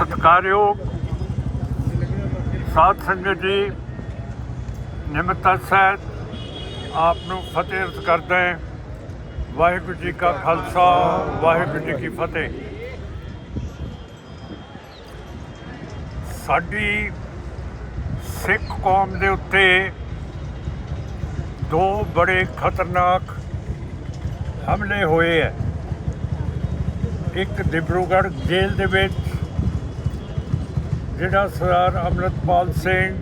ਸਤਿਕਾਰਯੋਗ ਸਾਧ ਸੰਗਤ ਜੀ ਨਿਮਰਤਾ ਸਹਿਤ ਆਪ ਨੂੰ ਫਤਿਹ ਅਰਜ਼ ਕਰਦਾ ਹਾਂ। ਵਾਹਿਗੁਰੂ ਜੀ ਕਾ ਖਾਲਸਾ, ਵਾਹਿਗੁਰੂ ਜੀ ਕੀ ਫਤਿਹ। ਸਾਡੀ ਸਿੱਖ ਕੌਮ ਦੇ ਉੱਤੇ ਦੋ ਬੜੇ ਖਤਰਨਾਕ ਹਮਲੇ ਹੋਏ ਹੈ। ਇੱਕ ਡਿਬਰੂਗੜ੍ਹ ਜੇਲ੍ਹ ਦੇ ਵਿੱਚ ਜਿਹੜਾ ਸਰਦਾਰ ਅਮਰਤਪਾਲ ਸਿੰਘ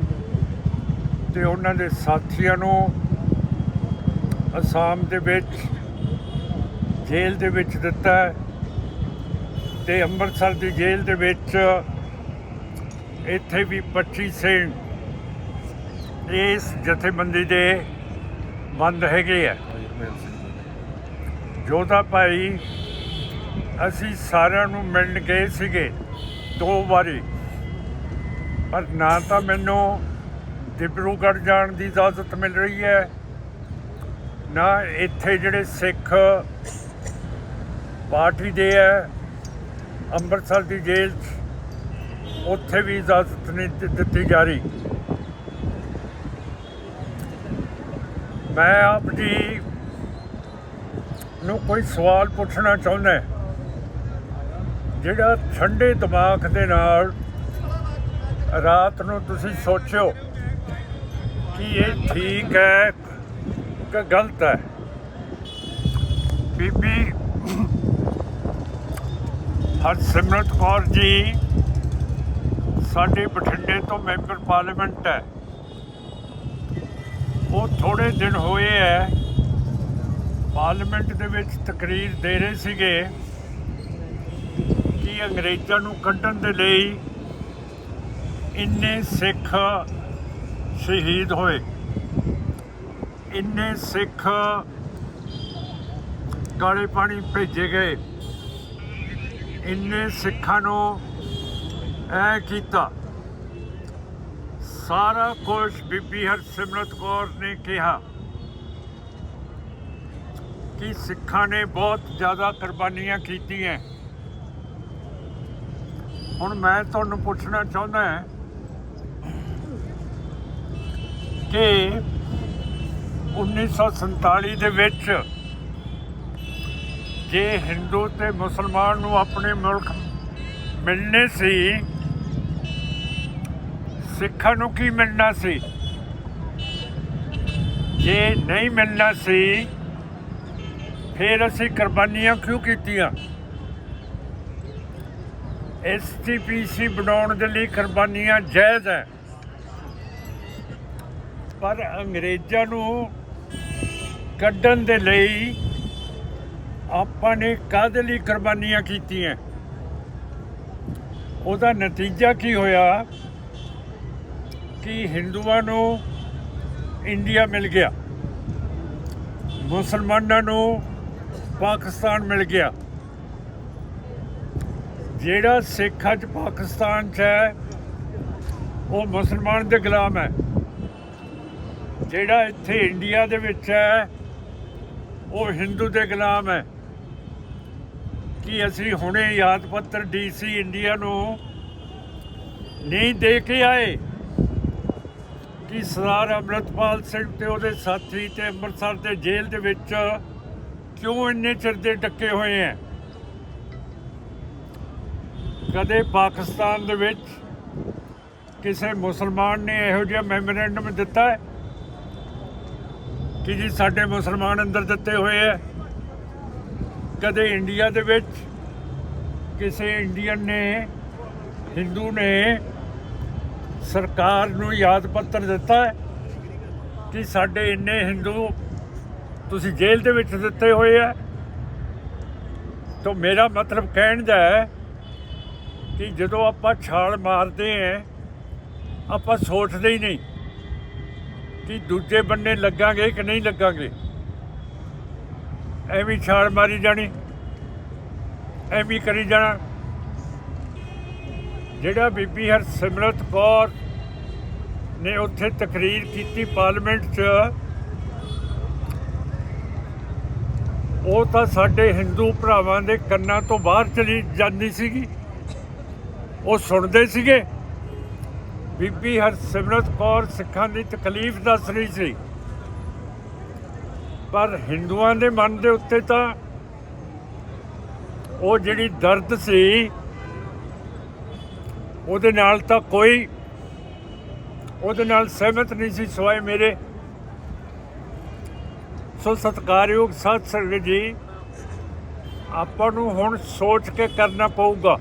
ਤੇ ਉਹਨਾਂ ਦੇ ਸਾਥੀਆਂ ਨੂੰ ਅਸਾਮ ਦੇ ਵਿੱਚ ਜੇਲ੍ਹ ਦੇ ਵਿੱਚ ਦਿੱਤਾ ਹੈ ਤੇ ਅੰਮ੍ਰਿਤਸਰ ਦੀ ਜੇਲ੍ਹ ਦੇ ਵਿੱਚ ਇੱਥੇ ਵੀ 25 ਸਿੰਘ ਇਸ ਜਥੇਬੰਦੀ ਦੇ ਬੰਦ ਹੈਗੇ ਆ। ਜੋਧਾ ਭਾਈ, ਅਸੀਂ ਸਾਰਿਆਂ ਨੂੰ ਮਿਲਣ ਗਏ ਸੀਗੇ ਦੋ ਵਾਰੀ। ਪਰ ਨਾ ਤਾਂ ਮੈਨੂੰ ਡਿਬਰੂਗੜ੍ਹ ਜਾਣ ਦੀ ਇਜਾਜ਼ਤ ਮਿਲ ਰਹੀ ਹੈ, ਨਾ ਇੱਥੇ ਜਿਹੜੇ ਸਿੱਖ ਪਾਰਟੀ ਦੇ ਹੈ, ਅੰਮ੍ਰਿਤਸਰ ਦੀ ਜੇਲ੍ਹ 'ਚ, ਉੱਥੇ ਵੀ ਇਜਾਜ਼ਤ ਨਹੀਂ ਦਿੱਤੀ ਜਾ ਰਹੀ। ਮੈਂ ਆਪ ਜੀ ਨੂੰ ਕੋਈ ਸਵਾਲ ਪੁੱਛਣਾ ਚਾਹੁੰਦਾ, ਜਿਹੜਾ ਠੰਡੇ ਦਿਮਾਗ ਦੇ ਨਾਲ ਰਾਤ ਨੂੰ ਤੁਸੀਂ ਸੋਚਿਓ ਕਿ ਇਹ ਠੀਕ ਹੈ ਕਿ ਗਲਤ ਹੈ। ਬੀਬੀ ਹਰਸਿਮਰਤ ਕੌਰ ਜੀ, ਸਾਡੇ ਬਠਿੰਡੇ ਤੋਂ ਮੈਂਬਰ ਪਾਰਲੀਮੈਂਟ ਹੈ। ਉਹ ਥੋੜੇ ਦਿਨ ਹੋਏ ਹੈ। ਪਾਰਲੀਮੈਂਟ ਦੇ ਵਿੱਚ ਤਕਰੀਰ ਦੇ ਰਹੇ ਸੀਗੇ ਕਿ ਅੰਗਰੇਜ਼ਾਂ ਨੂੰ ਕੱਢਣ ਦੇ ਲਈ ਇੰਨੇ ਸਿੱਖ ਸ਼ਹੀਦ ਹੋਏ। ਇੰਨੇ ਸਿੱਖ ਕਾਲੇ ਪਾਣੀ ਭੇਜੇ ਗਏ। ਇੰਨੇ ਸਿੱਖਾਂ ਨੂੰ ਐ ਕੀਤਾ। ਸਾਰਾ ਕੁਝ ਬੀਬੀ ਹਰਸਿਮਰਤ ਕੌਰ ਨੇ ਕਿਹਾ ਕਿ ਸਿੱਖਾਂ ਨੇ ਬਹੁਤ ਜ਼ਿਆਦਾ ਕੁਰਬਾਨੀਆਂ ਕੀਤੀਆਂ। ਹੁਣ ਮੈਂ ਤੁਹਾਨੂੰ ਪੁੱਛਣਾ ਚਾਹੁੰਦਾ ਹਾਂ ਕਿ 1947 ਦੇ ਵਿੱਚ ਜੇ ਹਿੰਦੂ ਤੇ ਮੁਸਲਮਾਨ ਨੂੰ ਆਪਣੇ ਮੁਲਕ ਮਿਲਣੇ ਸੀ, ਸਿੱਖਾਂ ਨੂੰ ਕੀ ਮਿਲਣਾ ਸੀ? ਜੇ ਨਹੀਂ ਮਿਲਣਾ ਸੀ, ਫਿਰ ਅਸੀਂ ਕੁਰਬਾਨੀਆਂ ਕਿਉਂ ਕੀਤੀਆਂ? ਐਸਟੀਪੀਸੀ ਬਣਾਉਣ ਦੇ ਲਈ ਕੁਰਬਾਨੀਆਂ ਜਾਇਜ਼ ਹੈ। ਪਰ ਅੰਗਰੇਜ਼ਾਂ ਨੂੰ ਕੱਢਣ ਦੇ ਲਈ ਆਪਾਂ ਨੇ ਕਾਹਦੇ ਲਈ ਕੁਰਬਾਨੀਆਂ ਕੀਤੀਆਂ? ਉਹਦਾ ਨਤੀਜਾ ਕੀ ਹੋਇਆ? ਕਿ ਹਿੰਦੂਆਂ ਨੂੰ ਇੰਡੀਆ ਮਿਲ ਗਿਆ। ਮੁਸਲਮਾਨਾਂ ਨੂੰ ਪਾਕਿਸਤਾਨ ਮਿਲ ਗਿਆ। ਜਿਹੜਾ ਸਿੱਖ ਅੱਜ ਪਾਕਿਸਤਾਨ 'ਚ ਹੈ, ਉਹ ਮੁਸਲਮਾਨ ਦੇ ਗੁਲਾਮ ਹੈ। ਜਿਹੜਾ ਇੱਥੇ ਇੰਡੀਆ ਦੇ ਵਿੱਚ ਹੈ, ਉਹ ਹਿੰਦੂ ਦੇ ਗੁਲਾਮ ਹੈ। ਕਿ ਅਸੀਂ ਹੁਣੇ ਯਾਦ ਪੱਤਰ ਡੀਸੀ ਇੰਡੀਆ ਨੂੰ ਨਹੀਂ ਦੇ ਕੇ ਆਏ ਕਿ ਸਰਦਾਰ ਅੰਮ੍ਰਿਤਪਾਲ ਸਿੰਘ ਤੇ ਉਹਦੇ ਸਾਥੀ ਤੇ ਅੰਮ੍ਰਿਤਸਰ ਦੇ ਜੇਲ੍ਹ ਦੇ ਵਿੱਚ ਕਿਉਂ ਇੰਨੇ ਚਿਰ ਦੇ ਟੱਕੇ ਹੋਏ ਹੈ? ਕਦੇ ਪਾਕਿਸਤਾਨ ਦੇ ਵਿੱਚ ਕਿਸੇ ਮੁਸਲਮਾਨ ਨੇ ਇਹੋ ਜਿਹਾ ਮੈਮੋਰੈਂਡਮ ਦਿੱਤਾ ਹੈ? ਕਿ ਜੀ ਸਾਡੇ ਮੁਸਲਮਾਨ ਅੰਦਰ ਦਿੱਤੇ ਹੋਏ ਹੈ। ਕਦੇ ਇੰਡੀਆ ਦੇ ਵਿੱਚ ਕਿਸੇ ਇੰਡੀਅਨ ਨੇ, ਹਿੰਦੂ ਨੇ ਸਰਕਾਰ ਨੂੰ ਯਾਦ ਪੱਤਰ ਦਿੱਤਾ ਕਿ ਸਾਡੇ ਇੰਨੇ ਹਿੰਦੂ ਤੁਸੀਂ ਜੇਲ੍ਹ ਦੇ ਵਿੱਚ ਦਿੱਤੇ ਹੋਏ ਆ ਤਾਂ ਮੇਰਾ ਮਤਲਬ ਕਹਿਣ ਦਾ ਹੈ ਕਿ ਜਦੋਂ ਆਪਾਂ ਛਾਲ ਮਾਰਦੇ ਆਂ ਆਪਾਂ ਸੋਚਦੇ ਹੀ ਨਹੀਂ। ਕਿ ਦੂਜੇ ਬੰਨੇ ਲੱਗਾਂਗੇ ਕਿ ਨਹੀਂ ਲੱਗਾਂਗੇ? ਐਵੇਂ ਛਾਲ ਮਾਰੀ ਜਾਣੀ। ਐਵੇਂ ਕਰੀ ਜਾਣਾ। ਜਿਹੜਾ ਬੀਬੀ ਹਰਸਿਮਰਤ ਕੌਰ ਨੇ ਉੱਥੇ ਤਕਰੀਰ ਕੀਤੀ ਪਾਰਲੀਮੈਂਟ 'ਚ, ਉਹ ਤਾਂ ਸਾਡੇ ਹਿੰਦੂ ਭਰਾਵਾਂ ਦੇ ਕੰਨਾਂ ਤੋਂ ਬਾਹਰ ਚਲੀ ਜਾਂਦੀ ਸੀਗੀ। ਉਹ ਸੁਣਦੇ ਸੀਗੇ। ਬੀਬੀ ਹਰਸਿਮਰਤ ਕੌਰ ਸਿੱਖਾਂ ਦੀ ਤਕਲੀਫ ਦੱਸ ਰਹੀ ਸੀ। ਪਰ ਹਿੰਦੂਆਂ ਦੇ ਮਨ ਦੇ ਉੱਤੇ ਤਾਂ ਉਹ ਜਿਹੜੀ ਦਰਦ ਸੀ, ਉਹਦੇ ਨਾਲ ਤਾਂ ਕੋਈ, ਉਹਦੇ ਨਾਲ ਸਹਿਮਤ ਨਹੀਂ ਸੀ ਸਵਾਏ ਮੇਰੇ। ਸੋ ਸਤਿਕਾਰਯੋਗ ਸਾਧ ਸੰਗਤ ਜੀ। ਆਪਾਂ ਨੂੰ ਹੁਣ ਸੋਚ ਕੇ ਕਰਨਾ ਪਊਗਾ।